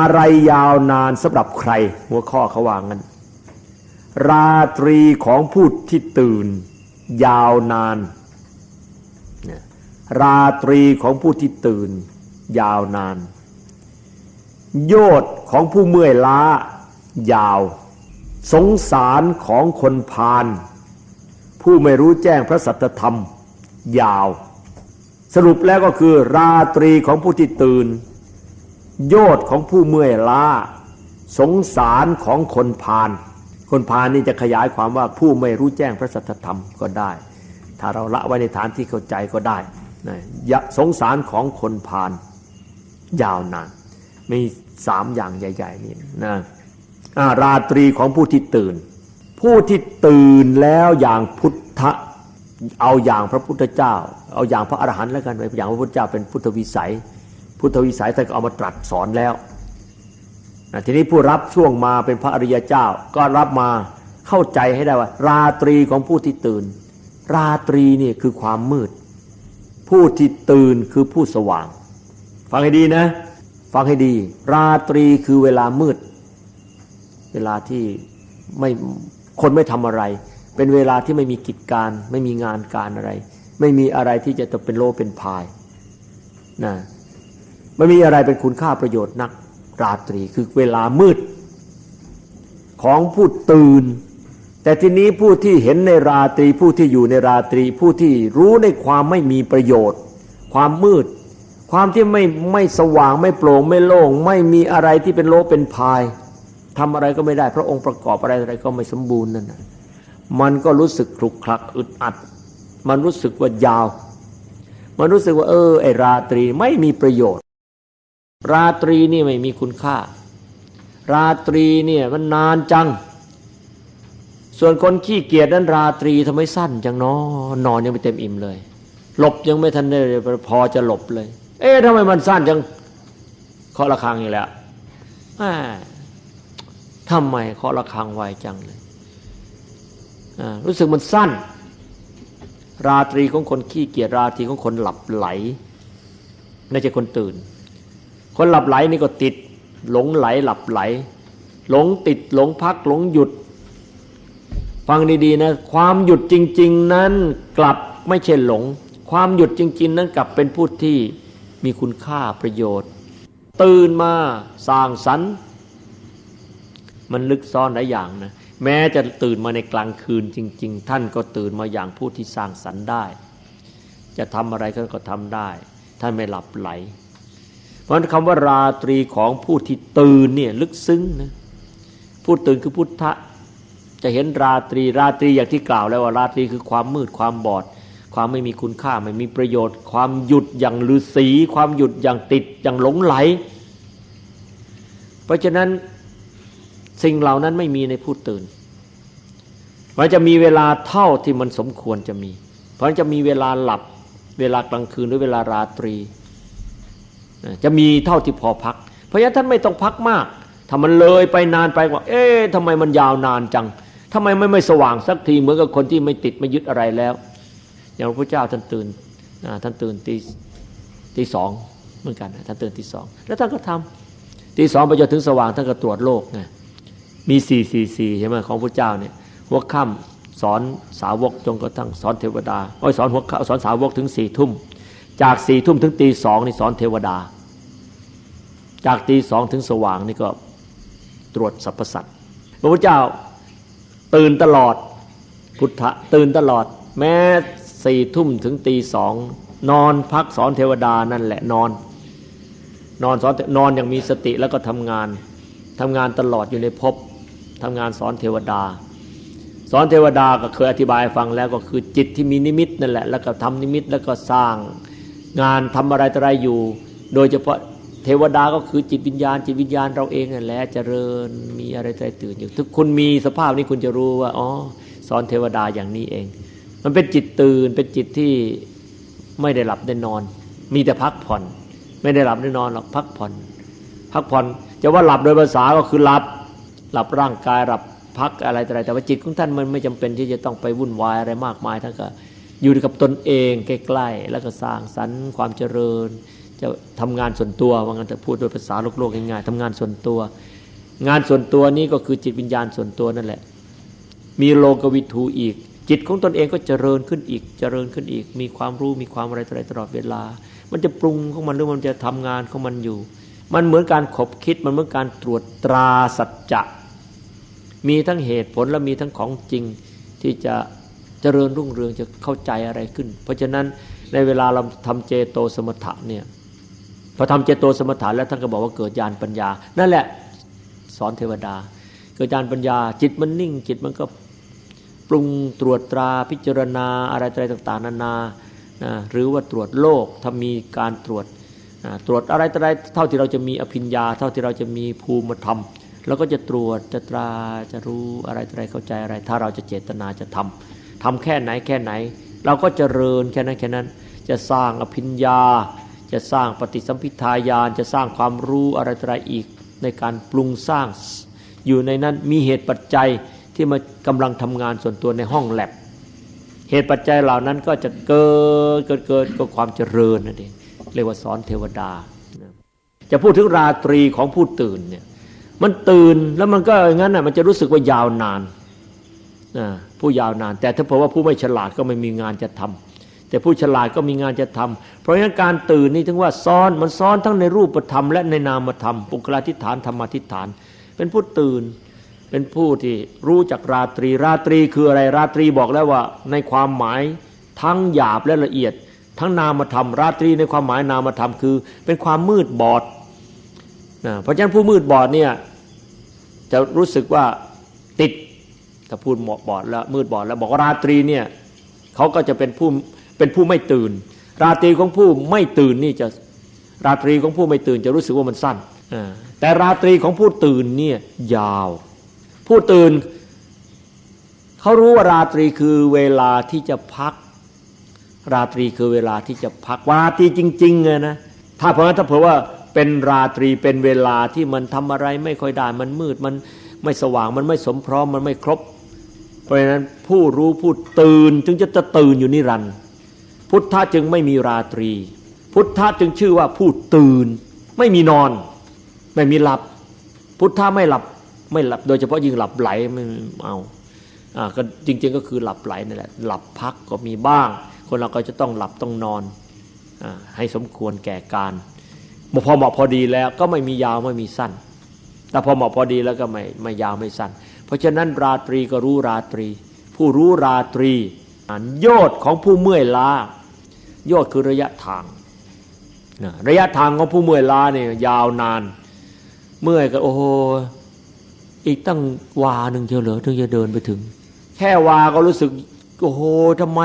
อะไรยาวนานสำหรับใคร หัวข้อเขาว่างั้น ราตรีของผู้ที่ตื่น ยาวนาน ราตรีของผู้ที่ตื่น ยาวนาน โยชน์ของผู้เมื่อยล้า ยาว สงสารของคนพาลผู้ไม่รู้แจ้งพระสัจธรรม ยาว สรุปแล้วก็คือราตรีของผู้ที่ตื่น โยชน์ของผู้เมื่อยล้า สงสารของคนพาลคนพาลนี่จะขยายความว่าผู้ไม่รู้แจ้งพระสัจธรรมก็ได้ ถ้าเราละไว้ในฐานที่เข้าใจก็ได้นะยะสงสารของคนพาลยาวนานมีสามอย่างใหญ่ ๆ นี่นะราตรีของผู้ที่ตื่น ผู้ที่ตื่นแล้วอย่างพุทธเอาอย่างพระพุทธเจ้า เอาอย่างพระอรหันต์แล้วกันไปอย่างพระพุทธเจ้าเป็นพุทธวิสัย พุทธวิสัยท่านก็เอามาตรัสสอนแล้วทีนี้ผู้รับช่วงมาเป็นพระอริยเจ้า ก็รับมาเข้าใจให้ได้ว่า ราตรีของผู้ที่ตื่น ราตรีนี่คือความมืด ผู้ที่ตื่นคือผู้สว่าง ฟังให้ดีนะ ฟังให้ดี ราตรีคือเวลามืด เวลาที่ไม่คนไม่ทำอะไร เป็นเวลาที่ไม่มีกิจการ ไม่มีงานการอะไร ไม่มีอะไรที่จะต้องเป็นโลเป็นพายนะ ไม่มีอะไรเป็นคุณค่าประโยชน์นักราตรีคือเวลามืด ของผู้ตื่น แต่ทีนี้ผู้ที่เห็นในราตรีผู้ที่อยู่ในราตรี ผู้ที่รู้ในความไม่มีประโยชน์ ความมืด ความที่ไม่ไม่สว่างไม่โปร่งไม่โล่ง ไม่มีอะไรที่เป็นโลเป็นพายทำอะไรก็ไม่ได้ พระองค์ประกอบอะไรอะไรก็ไม่สมบูรณ์นั่นนะมันก็รู้สึกคลุกคลักอึดอัด มันรู้สึกว่ายาว มันรู้สึกว่าเออไอราตรีไม่มีประโยชน์ ราตรีนี่ไม่มีคุณค่า ราตรีเนี่ยมันนานจัง ส่วนคนขี้เกียจนั้นราตรีทำไมสั้นจังเนอนอนยังไม่เต็มอิ่มเลย หลบยังไม่ทันได้พอจะหลบเลย เอ๊ะทำไมมันสั้นจังเคาะระฆังอีกแล้วทำไมเคาะระฆังไวจังเลยรู้สึกมันสั้น ราตรีของคนขี้เกียจราตรีของคนหลับไหลไม่ใช่คนตื่น คนหลับไหลนี่ก็ติดหลงไหลหลับไหล หลงติดหลงพักหลงหยุด ฟังดีๆนะความหยุดจริง ๆ นั้นกลับไม่ใช่หลง ความหยุดจริง ๆ นั้นกลับเป็นผู้ที่มีคุณค่าประโยชน์ ตื่นมาสร้างสรรค์มันลึกซ่อนหลายอย่างนะแม้จะตื่นมาในกลางคืนจริง ๆ ท่านก็ตื่นมาอย่างผู้ที่สร้างสรรค์ได้ จะทำอะไรก็ก็ทำได้ ท่านไม่หลับไหล ราะคำว่าราตรีของผู้ที่ตื่นเนี่ยลึกซึ้งนะผู้ตื่นคือพุทธะจะเห็นราตรีราตรีอย่างที่กล่าวแล้วว่าราตรีคือความมืดความบอด ความไม่มีคุณค่าไม่มีประโยชน์ ความหยุดอย่างฤาษีความหยุดอย่างติดอย่างหลงไหล เพราะฉะนั้นสิ่งเหล่านั้นไม่มีในผู้ตื่นมันจะมีเวลาเท่าที่มันสมควรจะมี เพราะจะมีเวลาหลับเวลากลางคืนหรือเวลาราตรี จะมีเท่าที่พอพัก เพราะฉะนั้นท่านไม่ต้องพักมาก ถ้ามันเลยไปนานไปว่า เอ๊ะทำไมมันยาวนานจังทำไมไม่ไม่สว่างสักทีเหมือนกับคนที่ไม่ติดไม่ยึดอะไรแล้ว อย่างพระพุทธเจ้าท่านตื่นท่านตื่นตีตีสองเหมือนกันท่านตื่นตีสองแล้วท่านก็ทำตีสองไปจนถึงสว่างท่านก็ตรวจโลกไงมีสี่สี่สี่ใช่ไหมของพระเจ้าเนี่ยหัวค่ำสอนสาวกจงกระทั่งสอนเทวดาโอ้ยสอนหัวสอนสาวกถึงสี่ทุ่ม จากสี่ทุ่มถึงตีสองนี่สอนเทวดา จากตีสองถึงสว่างนี่ก็ตรวจสรรพสัตว์พระพุทธเจ้าตื่นตลอดพุทธะตื่นตลอด แม้สี่ทุ่มถึงตีสองนอนพักสอนเทวดานั่นแหละนอน นอนสอนนอนอย่างมีสติแล้วก็ทำงานทำงานตลอดอยู่ในภพทำงานสอนเทวดา สอนเทวดาก็เคยอธิบายฟังแล้วก็คือจิตที่มีนิมิตนั่นแหละแล้วก็ทำนิมิตแล้วก็สร้าง งานทำอะไรอะไรอยู่ โดยเฉพาะเทวดาก็คือจิตวิญญาณ จิตวิญญาณเราเองนั่นแหละเจริญมีอะไรใจตื่นอยู่ทุกคุณมีสภาพนี้คุณจะรู้ว่าอ๋อสอนเทวดาอย่างนี้เอง มันเป็นจิตตื่นเป็นจิตที่ไม่ได้หลับได้นอน มีแต่พักผ่อน ไม่ได้หลับได้นอนหรอกพักผ่อน พักผ่อนจะว่าหลับโดยภาษาก็คือหลับหลับร่างกายหลับพักอะไรแต่อะไรแต่ว่าจิตของท่านมันไม่จำเป็นที่จะต้องไปวุ่นวายอะไรมากมายท่านก็ อยู่กับตนเองใกล้ๆแล้วก็สร้างสรรค์ความเจริญ จะทำงานส่วนตัวว่างั้นจะพูดโดยภาษาโลกโลกง่ายๆทำงานส่วนตัว งานส่วนตัวนี้ก็คือจิตวิญญาณส่วนตัวนั่นแหละ มีโลกวิถูอีก จิตของตนเองก็เจริญขึ้นอีกเจริญขึ้นอีก มีความรู้มีความอะไรต่ออะไรตลอดเวลา มันจะปรุงของมันหรือมันจะทำงานของมันอยู่ มันเหมือนการขบคิดมันเหมือนการตรวจตราสัจจะมีทั้งเหตุผลและมีทั้งของจริงที่จะ เจริญรุ่งเรืองจะเข้าใจอะไรขึ้น เพราะฉะนั้นในเวลาเราทำเจโตสมถะเนี่ยพอทำเจโตสมถะแล้วท่านก็บอกว่าเกิดญาณปัญญา นั่นแหละสอนเทวดา เกิดญาณปัญญา จิตมันนิ่ง จิตมันก็ปรุงตรวจตราพิจารณาอะไรอะไรต่างๆ นานานะหรือว่าตรวจโลกถ้ามีการตรวจนะตรวจอะไรต่ออะไรเท่าที่เราจะมีอภิญญา เท่าที่เราจะมีภูมิธรรมเราก็จะตรวจจะตราจะรู้อะไรต่ออะไรเข้าใจอะไร ถ้าเราจะเจตนาจะทำ ทำแค่ไหนแค่ไหน เราก็เจริญแค่นั้นแค่นั้น จะสร้างอภิญญา จะสร้างปฏิสัมพิทายาน จะสร้างความรู้อะไรต่ออะไรอีกในการปรุงสร้างอยู่ในนั้นมีเหตุปัจจัยที่มากำลังทำงานส่วนตัวในห้องแลบเหตุปัจจัยเหล่านั้นก็จะเกิดเกิดเกิดก็ความเจริญนั่นเองเรียกว่าสอนเทวดา จะพูดถึงราตรีของผู้ตื่นเนี่ยมันตื่นแล้วมันก็อย่างนั้นน่ะมันจะรู้สึกว่ายาวนาน ผู้ยาวนาน แต่ถ้าเผื่อว่าผู้ไม่ฉลาดก็ไม่มีงานจะทำแต่ผู้ฉลาดก็มีงานจะทำเพราะฉะนั้นการตื่นนี่ถึงว่าซ้อนมันซ้อนทั้งในรูปธรรมและในนามธรรมปุคลาธิฐานธรรมาธิฐาน เป็นผู้ตื่นเป็นผู้ที่รู้จักราตรี ราตรีคืออะไรราตรีบอกแล้วว่าในความหมายทั้งหยาบและละเอียด ทั้งนามธรรม ราตรีในความหมายนามธรรมคือ เป็นความมืดบอดนะเพราะฉะนั้นผู้มืดบอดเนี่ยจะรู้สึกว่าติด ถ้าพูดหมอกบอดแล้วมืดบอดแล้วบอกว่าราตรีเนี่ยเขาก็จะเป็นผู้เป็นผู้ไม่ตื่น ราตรีของผู้ไม่ตื่นนี่จะราตรีของผู้ไม่ตื่นจะรู้สึกว่ามันสั้นแต่ราตรีของผู้ตื่นเนี่ยยาว ผู้ตื่นเขารู้ว่าราตรีคือเวลาที่จะพัก ราตรีคือเวลาที่จะพักราตรีจริงๆเลยนะถ้าเพราะถ้าเผื่อว่าเป็นราตรีเป็นเวลาที่มันทำอะไรไม่ค่อยได้มันมืดมันไม่สว่างมันไม่สมพร้อมมันไม่ครบ ราะฉะนั้นผู้รู้ผู้ตื่นจึงจะจะตื่นอยู่นิรันดร์พุทธะจึงไม่มีราตรี พุทธะจึงชื่อว่าผู้ตื่น ไม่มีนอน ไม่มีหลับ พุทธะไม่หลับไม่หลับ โดยเฉพาะยิ่งหลับไหลไม่เอาอ่าก็จริง ๆ ก็คือหลับไหลนั่นแหละหลับพักก็มีบ้าง คนเราก็จะต้องหลับต้องนอนอให้สมควรแก่การพอเหมาะพอดีแล้วก็ไม่มียาวไม่มีสั้น แต่พอเหมาะพอดีแล้วก็ไม่ไม่ยาวไม่สั้น เพราะฉะนั้นราตรีก็รู้ราตรี ผู้รู้ราตรีโยชน์ของผู้เมื่อยล้าโยชน์คือระยะทางระยะทางของผู้เมื่อยล้าเนี่ยยาวนาน เมื่อยก็โอ้โหอีกตั้งวาหนึ่งเชียวเหรอถึงจะเดินไปถึง แค่วาก็รู้สึกโอ้โหทำไม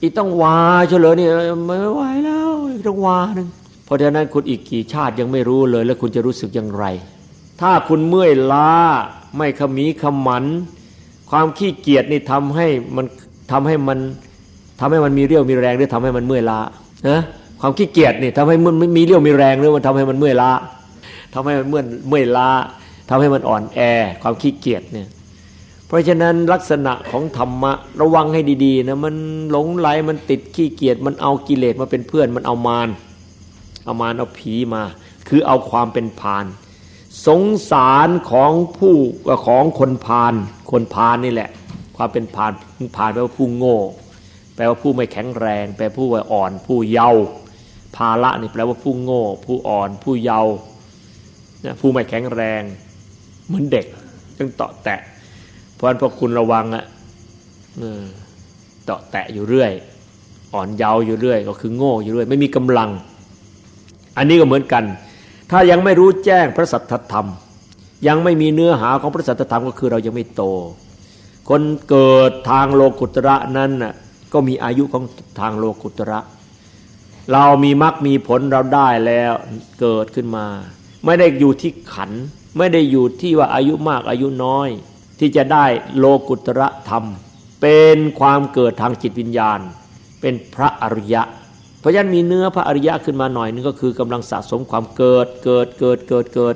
อีกตั้งวาเชียเหรอเนี่ไม่ไหวแล้วอีกตั้งวาหนึ่งเพราะฉะนั้นคุณอีกกี่ชาติยังไม่รู้เลย แล้วคุณจะรู้สึกอย่างไร ถ้าคุณเมื่อยล้าไม่ขมีขมัน ความขี้เกียจนี่ทำให้มันทำให้มันทำให้มันมีเรี่ยวมีแรงหรือทำให้มันเมื่อยล้านะความขี้เกียจนี่ทำให้มันมีเรี่ยวมีแรงหรือมันทำให้มันเมื่อยล้าทำให้มันเมื่อยเมื่อยล้าทำให้มันอ่อนแอ ความขี้เกียจเนี่ยเพราะฉะนั้นลักษณะของธรรมะระวังให้ดีๆนะมันหลงไหลมันติดขี้เกียจมันเอากิเลสมาเป็นเพื่อนมันเอามารเอามารเอาผีมา คือเอาความเป็นพาน สงสารของผู้ของคนพานคนพานนี่แหละ ความเป็นพานพานแปลว่าผู้โง่ แปลว่าผู้ไม่แข็งแรง แปลผู้ว่าอ่อน ผู้เยาว์ภาละนี่แปลว่าผู้โง่ ผู้อ่อน ผู้เยาว์ผู้ไม่แข็งแรงเหมือนเด็กต้องเตาะแตะ เพราะฉะนั้นพอคุณระวังอะเตาะแตะอยู่เรื่อย อ่อนเยาว์อยู่เรื่อย ก็คือโง่อยู่เรื่อย ไม่มีกำลัง อันนี้ก็เหมือนกัน ถ้ายังไม่รู้แจ้งพระสัทธธรรม ยังไม่มีเนื้อหาของพระสัทธธรรมก็คือเรายังไม่โต คนเกิดทางโลกุตระนั้นน่ะก็มีอายุของทางโลกุตระ เรามีมรรคมีผลเราได้แล้วเกิดขึ้นมา ไม่ได้อยู่ที่ขัน ไม่ได้อยู่ที่ว่าอายุมากอายุน้อย ที่จะได้โลกุตระธรรม เป็นความเกิดทางจิตวิญญาณ เป็นพระอริยะ เพราะฉะนั้นมีเนื้อพระอริยะขึ้นมาหน่อยนึงก็คือกำลังสะสมความเกิดเกิดเกิดเกิดเกิด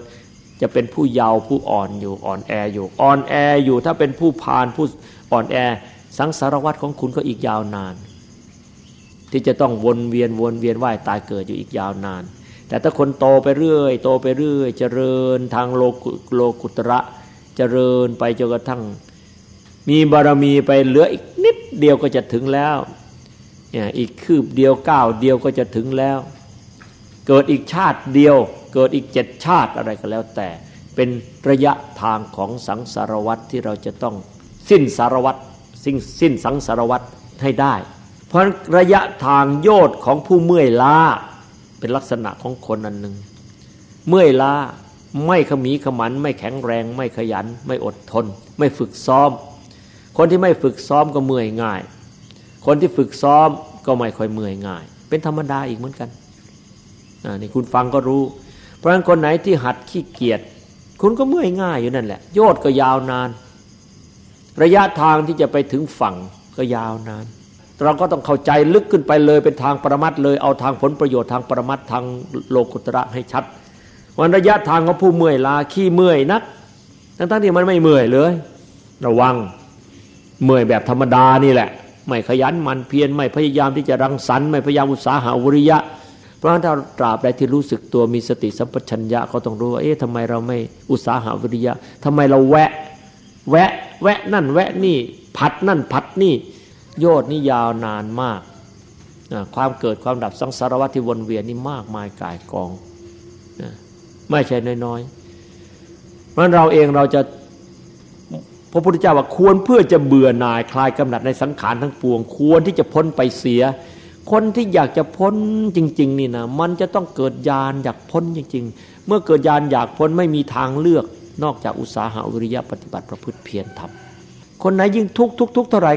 จะเป็นผู้เยาว์ผู้อ่อนอยู่อ่อนแออยู่อ่อนแออยู่ถ้าเป็นผู้พานผู้อ่อนแอ สังสารวัตรของคุณก็อีกยาวนาน ที่จะต้องวนเวียนวนเวียนว่ายตายเกิดอยู่อีกยาวนาน แต่ถ้าคนโตไปเรื่อย โตไปเรื่อย เจริญทางโลกุโลกุตระเจริญไปจนกระทั่ง มีบารมีไปเหลืออีกนิดเดียวก็จะถึงแล้ว อีกคืบเดียวก้าวเดียวก็จะถึงแล้ว เกิดอีกชาติเดียว เกิดอีกเจ็ดชาติอะไรก็แล้วแต่ เป็นระยะทางของสังสารวัตรที่เราจะต้องสิ้นสารวัตรสิ้นสิ้นสังสารวัตรให้ได้ เพราะระยะทางโยดของผู้เมื่อยล้าเป็นลักษณะของคนอันหนึ่งเมื่อยล้าไม่ขมีขมัน ไม่แข็งแรง ไม่ขยัน ไม่อดทน ไม่ฝึกซ้อม คนที่ไม่ฝึกซ้อมก็เมื่อยง่าย คนที่ฝึกซ้อมก็ไม่ค่อยเมื่อยง่าย เป็นธรรมดาอีกเหมือนกันอ่านี่คุณฟังก็รู้ เพราะฉะนั้นคนไหนที่หัดขี้เกียจคุณก็เมื่อยง่ายอยู่นั่นแหละ โยดก็ยาวนาน ระยะทางที่จะไปถึงฝั่งก็ยาวนาน เราก็ต้องเข้าใจลึกขึ้นไปเลยเป็นทางปรมัตถ์เลยเอาทางผลประโยชน์ทางปรมัตถ์ทางโลกุตระให้ชัดวันระยะทางของผู้เมื่อยลาขี้เมื่อยนักทั้งๆที่มันไม่เมื่อยเลย ระวังเมื่อยแบบธรรมดานี่แหละ ไม่ขยันมันเพียรไม่พยายามที่จะรังสรรค์ไม่พยายามอุตสาหะวิริยะ เพราะฉะนั้นถ้าตราบใดที่รู้สึกตัวมีสติสัมปชัญญะก็ต้องรู้ว่าเอ๊ะทำไมเราไม่อุตสาหะวิริยะทำไมเราแวะ แวะ แวะนั่นแวะนี่ผัดนั่นผัดนี่ โยดนี่ยาวนานมาก ความเกิดความดับสังสารวัฏที่วนเวียนนี่มากมายกายกอง ไม่ใช่น้อยๆเพราะฉะนั้นเราเองเราจะ พระพุทธเจ้าว่าควรเพื่อจะเบื่อหน่ายคลายกำหนัดในสังขารทั้งปวง ควรที่จะพ้นไปเสีย คนที่อยากจะพ้นจริง ๆ นี่นะมันจะต้องเกิดญาณอยากพ้นจริง ๆ เมื่อเกิดญาณอยากพ้นไม่มีทางเลือก นอกจากอุตสาหะวิริยะปฏิบัติประพฤติเพียรทำคนไหนยิ่งทุกข์ทุกทุกข์เท่าไหร่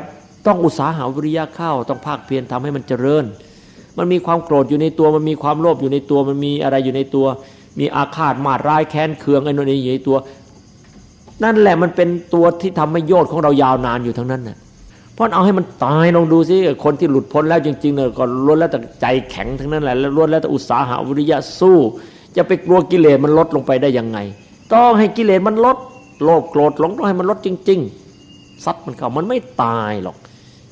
ต้องอุตสาหะวิริยะเข้าต้องภาคเพียรทำให้มันเจริญ มันมีความโกรธอยู่ในตัวมันมีความโลภอยู่ในตัวมันมีอะไรอยู่ในตัว มีอาฆาตมาดร้ายแค้นเคืองไอ้นนอยู่ในตัว นั่นแหละมันเป็นตัวที่ทำให้โยชน์ของเรายาวนานอยู่ทั้งนั้นน่ะเพราะเอาให้มันตายลองดูสิคนที่หลุดพ้นแล้วจริงๆเนี่ยก็ล้วนแล้วแต่ใจแข็งทั้งนั้นแหละแล้วล้วนแล้วแต่อุตสาหะวิริยะสู้ จะไปกลัวกิเลสมันลดลงไปได้ยังไง ต้องให้กิเลสมันลด โลภโกรธหลงต้องให้มันลดจริง ๆ ซัดมันเข้ามันไม่ตายหรอก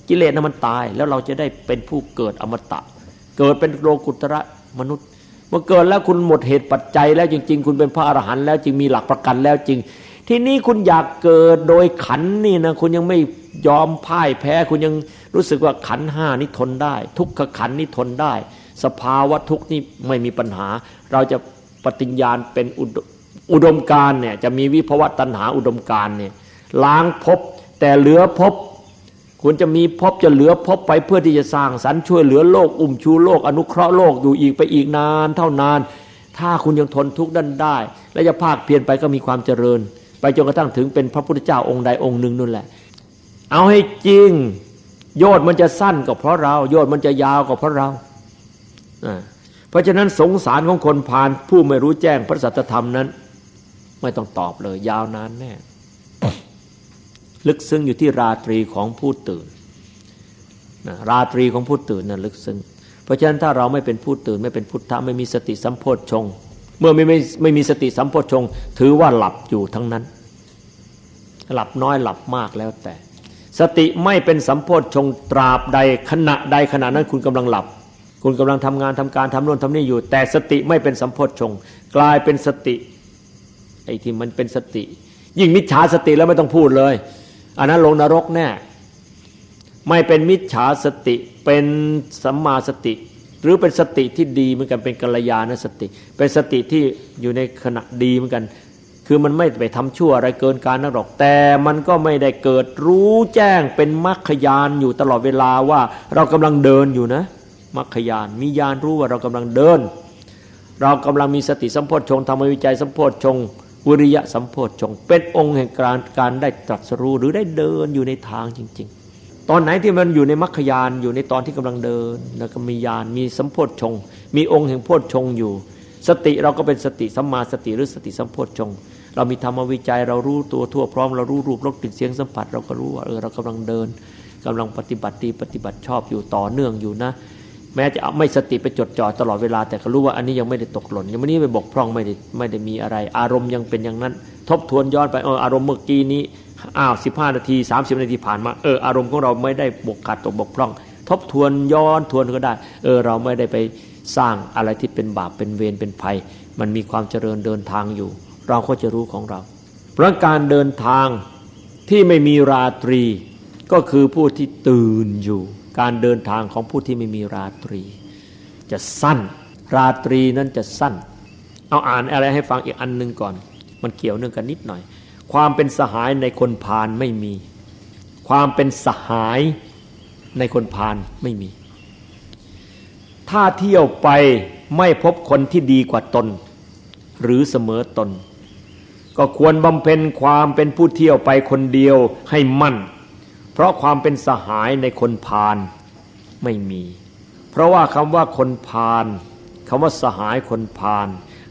กิเลสน่ะมันตายแล้วเราจะได้เป็นผู้เกิดอมตะ เกิดเป็นโลกุตระมนุษย์เมื่อเกิดแล้วคุณหมดเหตุปัจจัยแล้วจริง ๆ คุณเป็นพระอรหันต์แล้วจึงมีหลักประกันแล้วจริง ที่นี่คุณอยากเกิดโดยขันนี่นะคุณยังไม่ยอมพ่ายแพ้ คุณยังรู้สึกว่าขันห้านี่ทนได้ ทุกขขันนี่ทนได้ สภาวะทุกข์นี่ไม่มีปัญหา เราจะปฏิญญาณเป็นอุดมการเนี่ยจะมีวิภวตัณหาอุดมการเนี่ยล้างภพแต่เหลือภพคุณจะมีภพจะเหลือภพไปเพื่อที่จะสร้างสรรค์ช่วยเหลือโลกอุ้มชูโลก อนุเคราะห์โลกอยู่อีกไปอีกนาน เท่านาน ถ้าคุณยังทนทุกข์ดันได้ และจะภาคเพียรไปก็มีความเจริญ ไปจนกระทั่งถึงเป็นพระพุทธเจ้าองค์ใดองค์หนึ่งนั่นแหละ เอาให้จริงโยชน์มันจะสั้นก็เพราะเรา โยชน์มันจะยาวก็เพราะเราเพราะฉะนั้นสงสารของคนพาลผู้ไม่รู้แจ้งพระสัจธรรมนั้น ไม่ต้องตอบเลย ยาวนานแน่ ลึกซึ้งอยู่ที่ราตรีของผู้ตื่นนะราตรีของผู้ตื่นนั่นลึกซึ้งเพราะฉะนั้นถ้าเราไม่เป็นผู้ตื่นไม่เป็นพุทธะไม่มีสติสัมโพชฌงเมื่อไม่ไม่ไม่มีสติสัมโพชฌงถือว่าหลับอยู่ทั้งนั้น หลับน้อยหลับมากแล้วแต่ สติไม่เป็นสัมโพธชงตราบใดขณะใดขณะนั้นคุณกำลังหลับ คุณกำลังทำงานทำการทำโน่นทำนี่อยู่ แต่สติไม่เป็นสัมโพธชง กลายเป็นสติไอ้ที่มันเป็นสติ ยิ่งมิจฉาสติแล้วไม่ต้องพูดเลย อันนั้นลงนรกแน่ไม่เป็นมิจฉาสติเป็นสัมมาสติ หรือเป็นสติที่ดีเหมือนกันเป็นกัลยาณสติ เป็นสติที่อยู่ในขณะดีเหมือนกัน คือมันไม่ไปทำชั่วอะไรเกินการนักหรอกแต่มันก็ไม่ได้เกิดรู้แจ้งเป็นมรรคยานอยู่ตลอดเวลาว่าเรากำลังเดินอยู่นะมรรคยานมียานรู้ว่าเรากำลังเดิน เรากำลังมีสติสัมโพชฌงค์ธรรมวิจัยสัมโพชฌงค์วิริยะสัมโพชฌงค์เป็นองค์แห่งการการได้ตรัสรู้หรือได้เดินอยู่ในทางจริง ๆ ตอนไหนที่มันอยู่ในมรรคยานอยู่ในตอนที่กำลังเดิน แล้วก็มียานมีสัมโพชฌงค์มีองค์แห่งโพชฌงค์อยู่ สติเราก็เป็นสติสัมมาสติหรือสติสัมโพชฌงค์ เรามีธรรมวิจัยเรารู้ตัวทั่วพร้อมเรารู้รูปรสกลิ่นเสียงสัมผัส เราก็รู้ว่าเออเรากำลังเดินกำลังปฏิบัติดีปฏิบัติชอบอยู่ต่อเนื่องอยู่นะ แม้จะไม่สติไปจดจ่อตลอดเวลา แต่ก็รู้ว่าอันนี้ยังไม่ได้ตกหล่นยังไม่นี้ไปบกพร่องไม่ได้ไม่ได้มีอะไร อารมณ์ยังเป็นอย่างนั้น ทบทวนย้อนไปเอออารมณ์เมื่อกี้นี้อ้าวสิบห้านาทีสามสิบนาทีผ่านมาเอออารมณ์ของเราไม่ได้บกขาดตกบกพร่อง ทบทวนย้อนทวนก็ได้ เออเราไม่ได้ไปสร้างอะไรที่เป็นบาปเป็นเวรเป็นภัย มันมีความเจริญเดินทางอยู่ เราก็จะรู้ของเรา เพราะการเดินทางที่ไม่มีราตรี ก็คือผู้ที่ตื่นอยู่ การเดินทางของผู้ที่ไม่มีราตรี จะสั้น ราตรีนั้นจะสั้น เอาอ่านอะไรให้ฟังอีกอันหนึ่งก่อน มันเกี่ยวเนื่องกันนิดหน่อย ความเป็นสหายในคนพาลไม่มี ความเป็นสหายในคนพาลไม่มี ถ้าเที่ยวไปไม่พบคนที่ดีกว่าตน หรือเสมอตน ก็ควรบำเพ็ญความเป็นผู้เที่ยวไปคนเดียวให้มั่น เพราะความเป็นสหายในคนพาลไม่มี เพราะว่าคำว่าคนพาลคำว่าสหายคนพาล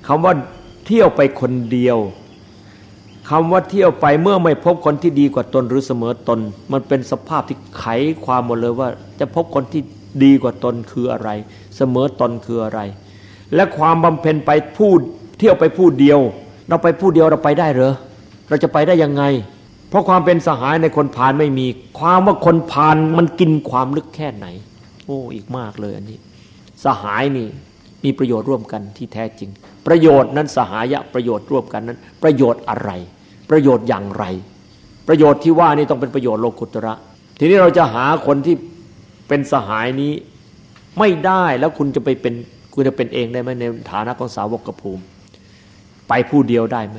คำว่าเที่ยวไปคนเดียวคำว่าเที่ยวไปเมื่อไม่พบคนที่ดีกว่าตนหรือเสมอตน มันเป็นสภาพที่ไขความหมดเลยว่า จะพบคนที่ดีกว่าตนคืออะไร เสมอตนคืออะไร และความบำเพ็ญไปพูดเที่ยวไปพูดเดียว เราไปพูดเดียวเราไปได้เหรอเราจะไปได้ยังไง เพราะความเป็นสหายในคนพาลไม่มี ความว่าคนพาลมันกินความลึกแค่ไหน โอ้อีกมากเลยอันนี้ สหายนี่มีประโยชน์ร่วมกันที่แท้จริง ประโยชน์นั้นสหายะประโยชน์ร่วมกันนั้น ประโยชน์อะไร ประโยชน์อย่างไร ประโยชน์ที่ว่านี่ต้องเป็นประโยชน์โลกุตระ ทีนี้เราจะหาคนที่เป็นสหายนี้ไม่ได้แล้วคุณจะไปเป็นคุณจะเป็นเองได้ไหมในฐานะของสาวกภูมิ ไปผู้เดียวได้ไหม